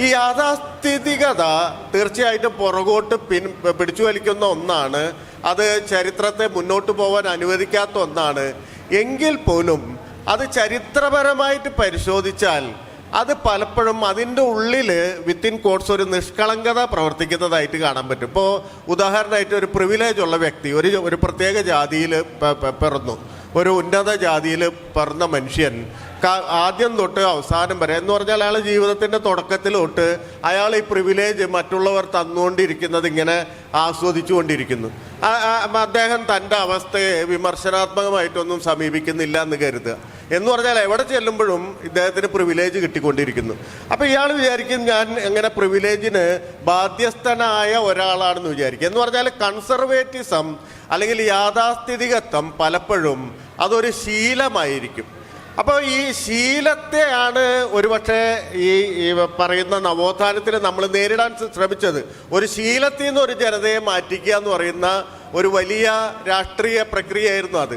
ഈ യാഥാസ്ഥിതികത തീർച്ചയായിട്ടും പുറകോട്ട് പിൻ പിടിച്ചു വലിക്കുന്ന ഒന്നാണ്. അത് ചരിത്രത്തെ മുന്നോട്ട് പോകാൻ അനുവദിക്കാത്ത ഒന്നാണ്. എങ്കിൽ പോലും അത് ചരിത്രപരമായിട്ട് പരിശോധിച്ചാൽ അത് പലപ്പോഴും അതിന്റെ ഉള്ളിൽ വിത്തിൻ കോഡ്സ് ഒരു നിഷ്കളങ്കത പ്രവർത്തിക്കുന്നതായിട്ട് കാണാൻ പറ്റും. ഇപ്പോൾ ഉദാഹരണമായിട്ട് ഒരു പ്രിവിലേജ് ഉള്ള വ്യക്തി ഒരു ഒരു പ്രത്യേക ജാതിയിൽ പിറന്നു. ഒരു ഉന്നത ജാതിയിൽ പറഞ്ഞ മനുഷ്യൻ ആദ്യം തൊട്ട് അവസാനം വരെ എന്ന് പറഞ്ഞാൽ അയാളുടെ ജീവിതത്തിന്റെ തുടക്കത്തിൽ തൊട്ട് അയാൾ ഈ പ്രിവിലേജ് മറ്റുള്ളവർ തന്നുകൊണ്ടിരിക്കുന്നത് ഇങ്ങനെ ആസ്വദിച്ചുകൊണ്ടിരിക്കുന്നു. അദ്ദേഹം തന്റെ അവസ്ഥയെ വിമർശനാത്മകമായിട്ടൊന്നും സമീപിക്കുന്നില്ല എന്ന് കരുതുക. എന്ന് പറഞ്ഞാൽ എവിടെ ചെല്ലുമ്പോഴും ഇദ്ദേഹത്തിന് പ്രിവിലേജ് കിട്ടിക്കൊണ്ടിരിക്കുന്നു. അപ്പോൾ ഇയാൾ വിചാരിക്കും ഞാൻ എങ്ങനെ പ്രിവിലേജിന് ബാധ്യസ്ഥനായ ഒരാളാണെന്ന് വിചാരിക്കും. എന്ന് പറഞ്ഞാൽ കൺസർവേറ്റിസം അല്ലെങ്കിൽ യാഥാസ്ഥിതികത്വം പലപ്പോഴും അതൊരു ശീലമായിരിക്കും. അപ്പോൾ ഈ ശീലത്തെയാണ് ഒരുപക്ഷെ ഈ പറയുന്ന നവോത്ഥാനത്തിൽ നമ്മൾ നേരിടാൻ ശ്രമിച്ചത്. ഒരു ശീലത്തിൽ നിന്ന് ഒരു ജനതയെ മാറ്റിക്കുക എന്ന് പറയുന്ന ഒരു വലിയ രാഷ്ട്രീയ പ്രക്രിയയായിരുന്നു അത്.